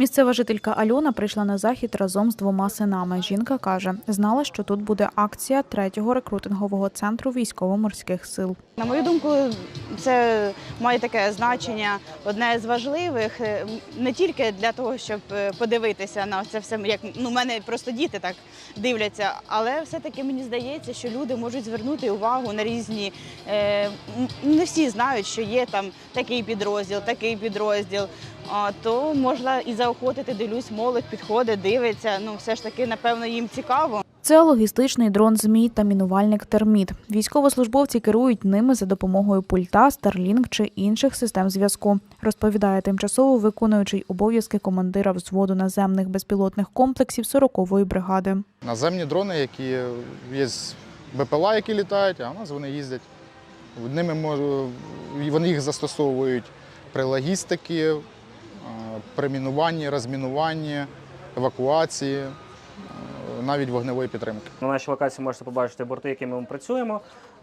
Місцева жителька Альона прийшла на захід разом з двома синами. Жінка каже, знала, що тут буде акція третього рекрутингового центру військово-морських сил. На мою думку, це має таке значення одне з важливих е, не тільки для того, щоб е, подивитися на це все, як ну мене просто діти так дивляться, але все-таки мені здається, що люди можуть звернути увагу на різні. е, Не всі знають, що є там такий підрозділ, такий підрозділ. А, то можна і заохотити, дивлюсь, молодь підходить, дивиться. Ну, все ж таки, напевно, їм цікаво. Це логістичний дрон Змій та мінувальник терміт. Військовослужбовці керують ними за допомогою пульта, Starlink чи інших систем зв'язку. Розповідає тимчасово виконуючий обов'язки командира взводу наземних безпілотних комплексів 40-ї бригади. Наземні дрони, які є БПЛА, які літають, а у нас вони їздять. Ними вони їх застосовують при логістиці, при мінуванні, розмінуванні, евакуації, е, навіть вогневої підтримки. На нашій локації можете побачити борти, якими ми працюємо.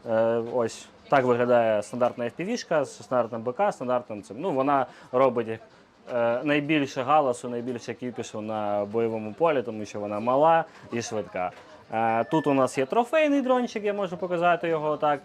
Е, Ось так виглядає стандартна FPV-шка з стандартним БК, стандартним цим. Ну, вона робить е, найбільше галасу, найбільше кіпішу на бойовому полі, тому що вона мала і швидка. Тут у нас є трофейний дрончик, я можу показати його так.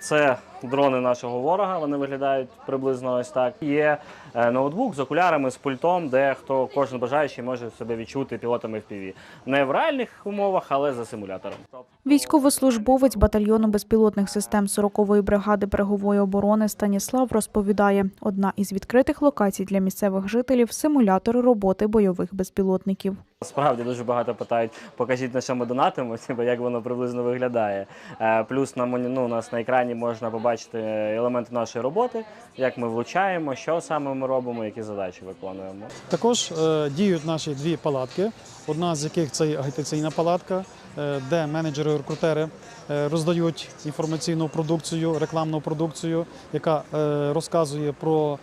Це дрони нашого ворога, вони виглядають приблизно ось так. Є е, ноутбук з окулярами, з пультом, де хто кожен бажаючий може себе відчути пілотом FPV. Не в реальних умовах, але за симулятором. Військовослужбовець батальйону безпілотних систем 40-ї бригади берегової оборони Станіслав розповідає, одна із відкритих локацій для місцевих жителів симулятор роботи бойових безпілотників. Справді дуже багато питають, покажіть на що ми донатимо, як воно приблизно виглядає. Е, Плюс на ну, у нас на екрані можна побачити елементи нашої роботи, як ми влучаємо, що саме ми робимо, які задачі виконуємо. Також е, діють наші дві палатки, одна з яких це агітаційна палатка, е, де менеджери-рекрутери е, роздають інформаційну продукцію, рекламну продукцію, яка розказує про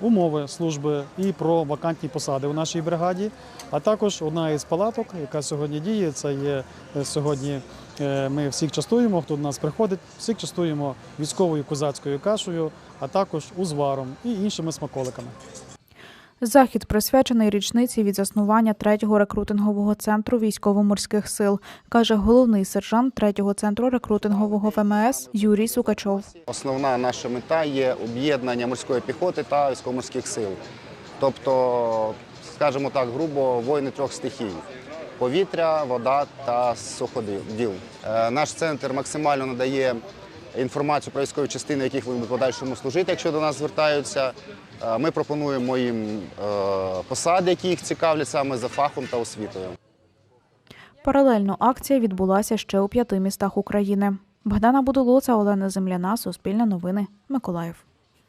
умови служби і про вакантні посади у нашій бригаді. А також одна із палаток, яка сьогодні діє, це є сьогодні. Е, Ми всіх частуємо, хто до нас приходить, всіх частуємо військовою козацькою кашею, а також узваром і іншими смаколиками. Захід присвячений річниці від заснування третього рекрутингового центру військово-морських сил, каже головний сержант третього центру рекрутингового ВМС Юрій Сукачов. Основна наша мета є об'єднання морської піхоти та військово-морських сил. Тобто, скажімо так, грубо воїни трьох стихій: повітря, вода та суходіл. Е, Наш центр максимально надає інформацію про військові частини, яких вони в подальшому служити, якщо до нас звертаються. Е, Ми пропонуємо їм е, посади, які їх цікавлять саме за фахом та освітою. Паралельно акція відбулася ще у п'яти містах України. Богдана Будулоца, Олена Земляна, Суспільне новини, Миколаїв.